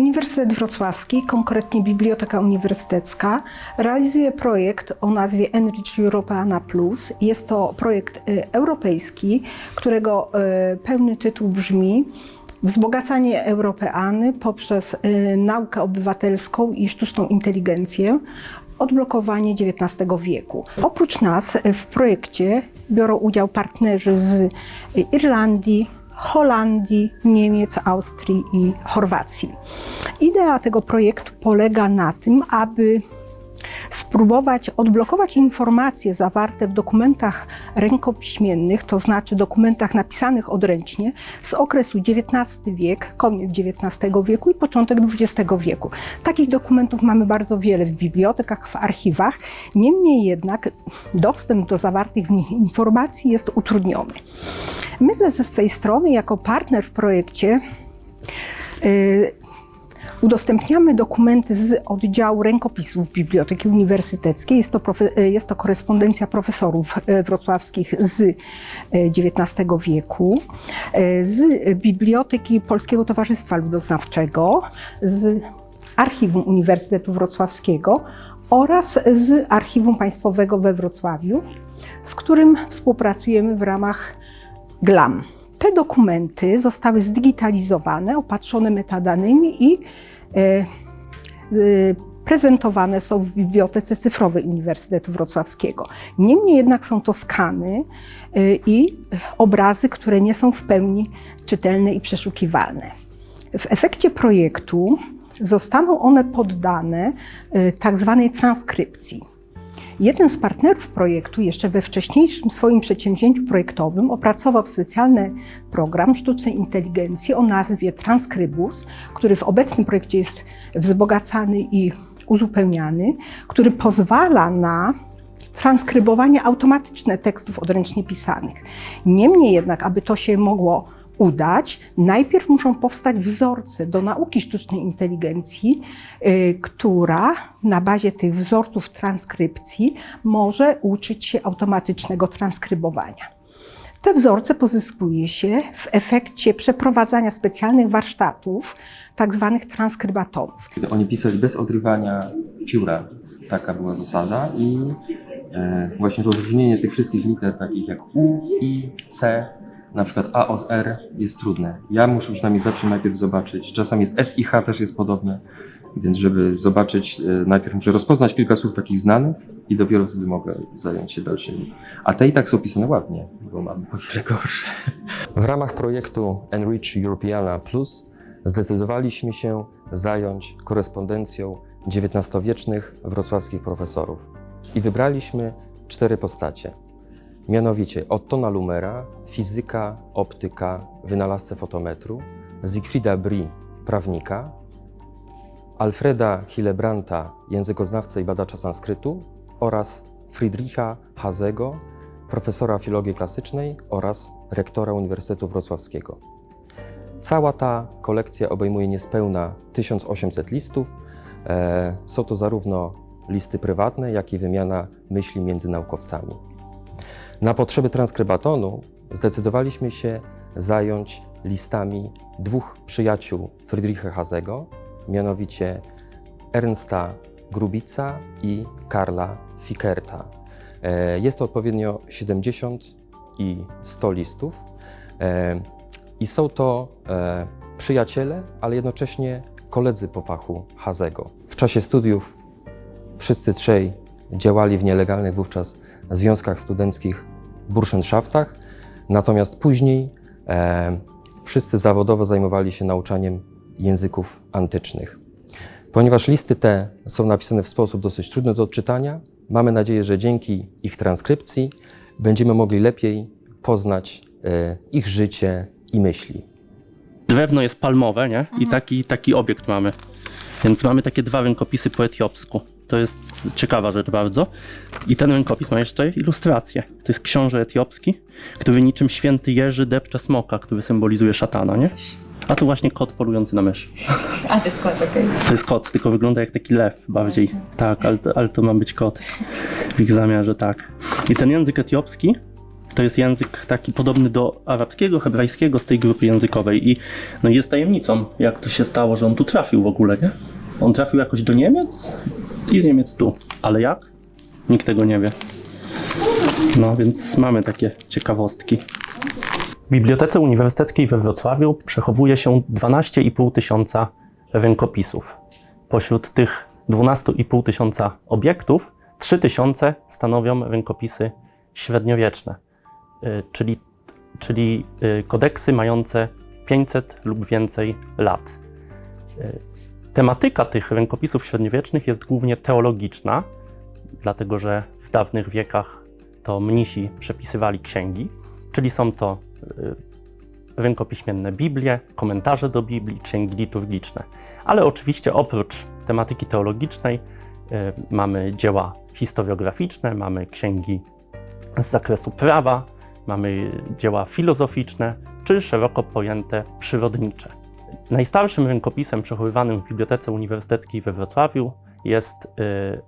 Uniwersytet Wrocławski, konkretnie Biblioteka Uniwersytecka, realizuje projekt o nazwie Enrich Europeana Plus. Jest to projekt y, europejski, którego y, pełny tytuł brzmi Wzbogacanie Europeany poprzez y, naukę obywatelską i sztuczną inteligencję odblokowanie XIX wieku. Oprócz nas w projekcie biorą udział partnerzy z Irlandii, Holandii, Niemiec, Austrii i Chorwacji. Idea tego projektu polega na tym, aby spróbować odblokować informacje zawarte w dokumentach rękopiśmiennych, to znaczy dokumentach napisanych odręcznie z okresu XIX wiek, koniec XIX wieku i początek XX wieku. Takich dokumentów mamy bardzo wiele w bibliotekach, w archiwach. Niemniej jednak dostęp do zawartych w nich informacji jest utrudniony. My ze ze swojej strony, jako partner w projekcie, y, Udostępniamy dokumenty z oddziału rękopisów Biblioteki Uniwersyteckiej. Jest to, profe- jest to korespondencja profesorów e, wrocławskich z XIX wieku, z Biblioteki Polskiego Towarzystwa Ludoznawczego, z Archiwum Uniwersytetu Wrocławskiego oraz z Archiwum Państwowego we Wrocławiu, z którym współpracujemy w ramach GLAM. Te dokumenty zostały zdigitalizowane, opatrzone metadanymi i e, e, prezentowane są w Bibliotece Cyfrowej Uniwersytetu Wrocławskiego. Niemniej jednak są to skany e, i obrazy, które nie są w pełni czytelne i przeszukiwalne. W efekcie projektu zostaną one poddane tak zwanej transkrypcji. Jeden z partnerów projektu jeszcze we wcześniejszym swoim przedsięwzięciu projektowym opracował specjalny program sztucznej inteligencji o nazwie Transkrybus, który w obecnym projekcie jest wzbogacany i uzupełniany, który pozwala na transkrybowanie automatyczne tekstów odręcznie pisanych. Niemniej jednak, aby to się mogło udać, najpierw muszą powstać wzorce do nauki sztucznej inteligencji, y, która na bazie tych wzorców transkrypcji może uczyć się automatycznego transkrybowania. Te wzorce pozyskuje się w efekcie przeprowadzania specjalnych warsztatów, tak zwanych transkrybatorów. Oni pisali bez odrywania pióra, taka była zasada i e, właśnie rozróżnienie tych wszystkich liter, takich jak U, I, C, na przykład A od R jest trudne. Ja muszę przynajmniej zawsze najpierw zobaczyć, czasami jest S i H też jest podobne, więc żeby zobaczyć, e, najpierw muszę rozpoznać kilka słów takich znanych i dopiero wtedy mogę zająć się dalszymi. A te i tak są pisane ładnie, bo mam o wiele gorsze. W ramach projektu Enrich Europeana Plus zdecydowaliśmy się zająć korespondencją XIX-wiecznych wrocławskich profesorów i wybraliśmy cztery postacie. Mianowicie Ottona Lumera, fizyka, optyka, wynalazcę fotometru, Siegfrieda Brie, prawnika, Alfreda Hillebrandta, językoznawcę i badacza sanskrytu oraz Friedricha Hazego, profesora filologii klasycznej oraz rektora Uniwersytetu Wrocławskiego. Cała ta kolekcja obejmuje niespełna 1800 listów. E, Są to zarówno listy prywatne, jak i wymiana myśli między naukowcami. Na potrzeby transkrybatonu zdecydowaliśmy się zająć listami dwóch przyjaciół Friedricha Hazego, mianowicie Ernsta Grubica i Karla Fickerta. E, Jest to odpowiednio 70 i 100 listów. E, I są to e, przyjaciele, ale jednocześnie koledzy po fachu Hazego. W czasie studiów wszyscy trzej działali w nielegalnych wówczas związkach studenckich, burschenschaftach, natomiast później e, wszyscy zawodowo zajmowali się nauczaniem języków antycznych. Ponieważ listy te są napisane w sposób dosyć trudny do odczytania, mamy nadzieję, że dzięki ich transkrypcji będziemy mogli lepiej poznać e, ich życie i myśli. Drewno jest palmowe, nie? I taki, taki obiekt mamy. Więc mamy takie dwa rękopisy po etiopsku. To jest ciekawa rzecz bardzo. I ten rękopis ma jeszcze ilustrację. To jest książę etiopski, który niczym święty Jerzy depcze smoka, który symbolizuje szatana, nie? A tu właśnie kot polujący na mysz. A, to jest kot, okej. To jest kot, tylko wygląda jak taki lew bardziej. Właśnie. Tak, ale ale to ma być kot. W ich zamiarze tak. I ten język etiopski To jest język taki podobny do arabskiego, hebrajskiego z tej grupy językowej i no jest tajemnicą, jak to się stało, że on tu trafił w ogóle, nie? On trafił jakoś do Niemiec i z Niemiec tu. Ale jak? Nikt tego nie wie. No więc mamy takie ciekawostki. W Bibliotece Uniwersyteckiej we Wrocławiu przechowuje się 12,5 tysiąca rękopisów. Pośród tych 12,5 tysiąca obiektów 3 tysiące stanowią rękopisy średniowieczne, czyli, czyli y, kodeksy mające 500 lub więcej lat. Y, Tematyka tych rękopisów średniowiecznych jest głównie teologiczna, dlatego że w dawnych wiekach to mnisi przepisywali księgi, czyli są to y, rękopiśmienne Biblie, komentarze do Biblii, księgi liturgiczne. Ale oczywiście oprócz tematyki teologicznej y, mamy dzieła historiograficzne, mamy księgi z zakresu prawa, mamy dzieła filozoficzne czy szeroko pojęte przyrodnicze. Najstarszym rękopisem przechowywanym w Bibliotece Uniwersyteckiej we Wrocławiu jest y,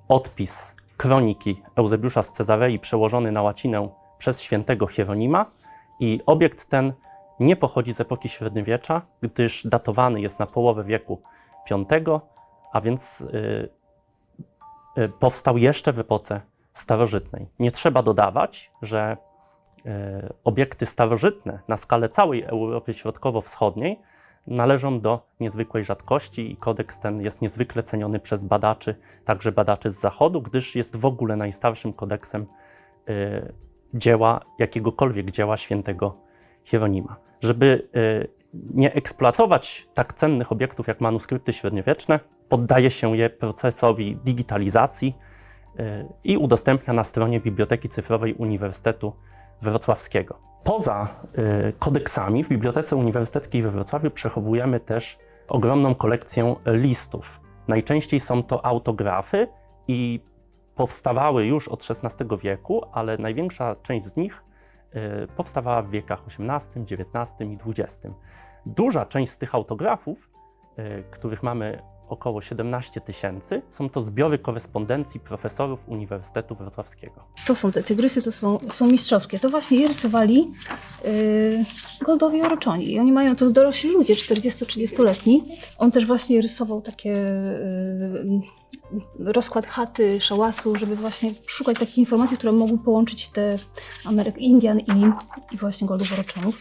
odpis kroniki Eusebiusza z Cezarei przełożony na łacinę przez świętego Hieronima i obiekt ten nie pochodzi z epoki średniowiecza, gdyż datowany jest na połowę wieku V, a więc y, y, powstał jeszcze w epoce starożytnej. Nie trzeba dodawać, że obiekty starożytne na skalę całej Europy Środkowo-Wschodniej należą do niezwykłej rzadkości i kodeks ten jest niezwykle ceniony przez badaczy, także badaczy z Zachodu, gdyż jest w ogóle najstarszym kodeksem y, dzieła, jakiegokolwiek dzieła świętego Hieronima. Żeby y, nie eksploatować tak cennych obiektów jak manuskrypty średniowieczne, poddaje się je procesowi digitalizacji i udostępnia na stronie Biblioteki Cyfrowej Uniwersytetu Wrocławskiego. Poza y, kodeksami w Bibliotece Uniwersyteckiej we Wrocławiu przechowujemy też ogromną kolekcję listów. Najczęściej są to autografy i powstawały już od XVI wieku, ale największa część z nich y, powstawała w wiekach XVIII, XIX i XX. Duża część z tych autografów, y, których mamy około 17 tysięcy, są to zbiory korespondencji profesorów Uniwersytetu Wrocławskiego. To są te tygrysy, to są, są mistrzowskie. To właśnie je rysowali yy, Goldowi Oroczoni. I oni mają, to dorośli ludzie, 40-30-letni. On też właśnie rysował takie yy, rozkład chaty, szałasu, żeby właśnie szukać takich informacji, które mogły połączyć te Ameryk, Indian i, i właśnie Goldów Oroczonów.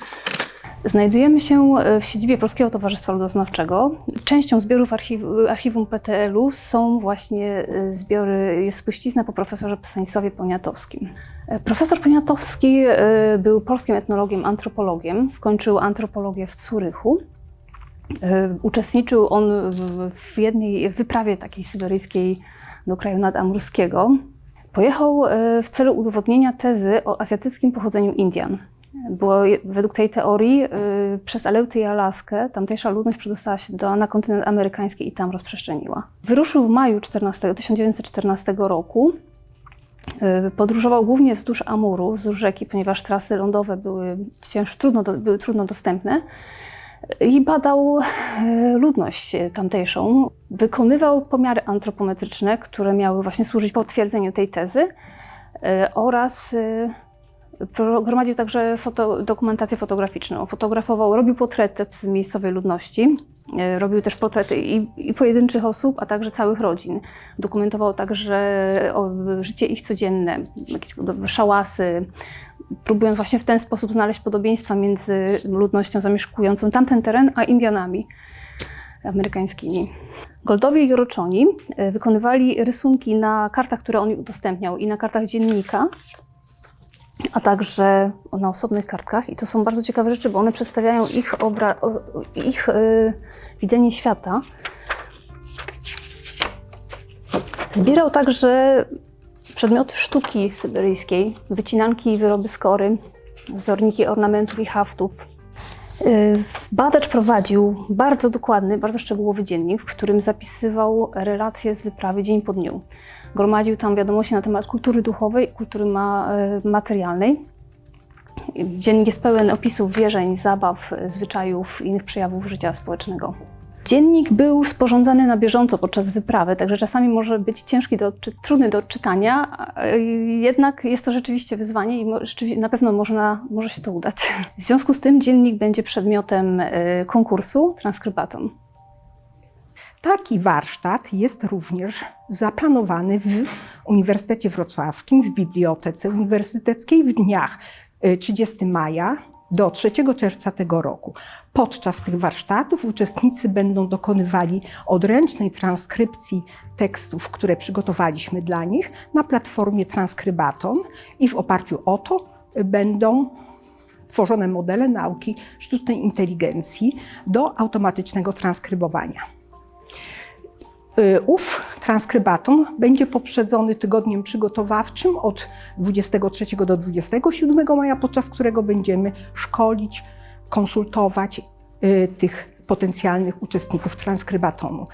Znajdujemy się w siedzibie Polskiego Towarzystwa Ludoznawczego. Częścią zbiorów archiw, archiwum PTL-u są właśnie y, zbiory, jest spuścizna po profesorze Stanisławie Poniatowskim. E, Profesor Poniatowski y, był polskim etnologiem, antropologiem. Skończył antropologię w Curychu. E, Uczestniczył on w- jednej wyprawie takiej syberyjskiej do kraju nadamurskiego. Pojechał w celu udowodnienia tezy o azjatyckim pochodzeniu Indian. Je- według tej teorii y, przez Aleuty i Alaskę tamtejsza ludność przedostała się do, na kontynent amerykański i tam rozprzestrzeniła. Wyruszył w maju 14, 1914 roku. Y, Podróżował głównie wzdłuż Amuru, wzdłuż rzeki, ponieważ trasy lądowe były, cięż, trudno, do, były trudno dostępne. I badał ludność tamtejszą. Wykonywał pomiary antropometryczne, które miały właśnie służyć potwierdzeniu tej tezy oraz Gromadził także foto, dokumentację fotograficzną. Fotografował, robił portrety z miejscowej ludności, e, robił też portrety i, i pojedynczych osób, a także całych rodzin. Dokumentował także o, życie ich codzienne, jakieś szałasy, próbując właśnie w ten sposób znaleźć podobieństwa między ludnością zamieszkującą tamten teren, a Indianami amerykańskimi. Goldowie i Oroczoni e, wykonywali rysunki na kartach, które on udostępniał i na kartach dziennika, a także na osobnych kartkach. I to są bardzo ciekawe rzeczy, bo one przedstawiają ich, ich y, widzenie świata. Zbierał także przedmioty sztuki syberyjskiej, wycinanki i wyroby skory, wzorniki ornamentów i haftów. Y, Badacz prowadził bardzo dokładny, bardzo szczegółowy dziennik, w którym zapisywał relacje z wyprawy dzień po dniu. Gromadził tam wiadomości na temat kultury duchowej i kultury ma, y, materialnej. Dziennik jest pełen opisów wierzeń, zabaw, zwyczajów i innych przejawów życia społecznego. Dziennik był sporządzany na bieżąco podczas wyprawy, także czasami może być ciężki, do, trudny do odczytania, y, jednak jest to rzeczywiście wyzwanie i na pewno można, może się to udać. W związku z tym dziennik będzie przedmiotem y, konkursu Transkrybaton. Taki warsztat jest również zaplanowany w Uniwersytecie Wrocławskim, w Bibliotece Uniwersyteckiej w dniach y, 30 maja do 3 czerwca tego roku. Podczas tych warsztatów uczestnicy będą dokonywali odręcznej transkrypcji tekstów, które przygotowaliśmy dla nich na platformie Transkrybaton i w oparciu o to y, będą tworzone modele nauki sztucznej inteligencji do automatycznego transkrybowania. Y, Ów transkrybaton będzie poprzedzony tygodniem przygotowawczym od 23 do 27 maja, podczas którego będziemy szkolić, konsultować y, tych potencjalnych uczestników transkrybatonu.